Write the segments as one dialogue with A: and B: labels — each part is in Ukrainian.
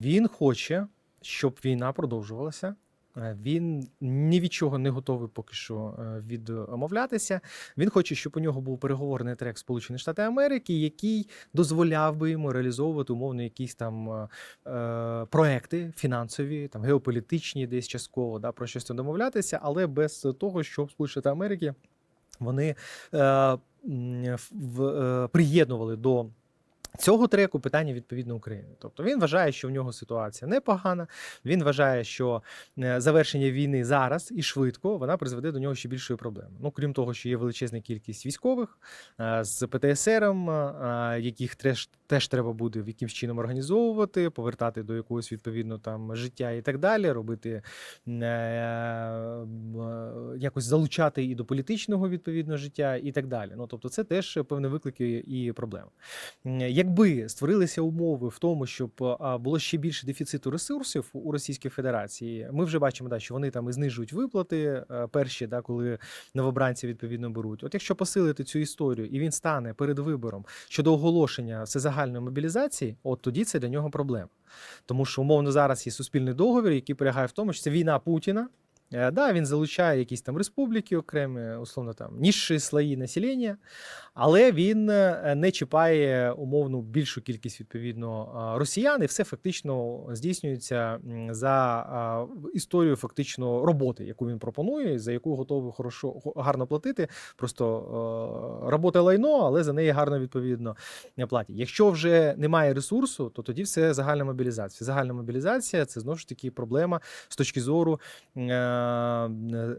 A: Він хоче, щоб війна продовжувалася. Е, Він ні від чого не готовий поки що е, відмовлятися. Він хоче, щоб у нього був переговорний трек Сполучені Штати Америки, який дозволяв би йому реалізовувати умовно якісь там е, е, проекти фінансові, там геополітичні, десь частково да, про щось домовлятися, але без того, щоб Сполучені Штати Америки вони е, в, е, приєднували до. Цього треку питання відповідно України. Тобто він вважає, що в нього ситуація непогана. Він вважає, що е, завершення війни зараз і швидко вона призведе до нього ще більшої проблеми. Ну крім того, що є величезна кількість військових е, з ПТСРом, е, яких теж, теж треба буде якимсь чином організовувати, повертати до якогось відповідно там життя і так далі, робити якось залучати і до політичного відповідно життя, і так далі. Ну тобто, це теж певні виклики і проблеми. Якби створилися умови в тому, щоб було ще більше дефіциту ресурсів у Російській Федерації, ми вже бачимо, да, що вони там і знижують виплати е, перші, да, коли новобранці відповідно беруть. От якщо посилити цю історію і він стане перед вибором щодо оголошення всезагальної мобілізації, от тоді це для нього проблема. Тому що умовно зараз є суспільний договір, який полягає в тому, що це війна Путіна. Е, Да, він залучає якісь там республіки окремі, условно там нижчі слої населення, але він е, не чіпає умовну більшу кількість відповідно росіян, і все фактично здійснюється за історію фактично роботи, яку він пропонує, за яку готовий хорошо гарно платити. Просто е, робота лайно, але за неї гарно відповідно не платять. Якщо вже немає ресурсу, то тоді все загальна мобілізація. Загальна мобілізація це знову ж таки проблема з точки зору е, е,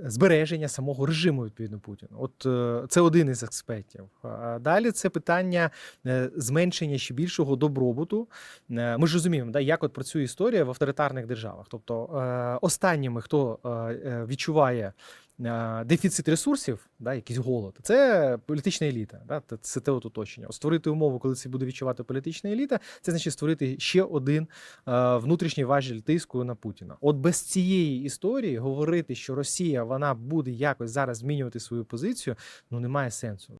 A: збереження самого режиму відповідно Путіна. От е, це один із аспектів. Далі це питання е, зменшення ще більшого добробуту. Е, Ми ж розуміємо, да, як от працює історія в авторитарних державах. Тобто е, останніми, хто е, е, відчуває. Е, Дефіцит ресурсів, да, якийсь голод, це політична еліта. Да, це те от оточення. Створити умови, коли це буде відчувати політична еліта, це значить створити ще один е, внутрішній важіль тиску на Путіна. От без цієї історії говорити, що Росія вона буде якось зараз змінювати свою позицію, ну немає сенсу.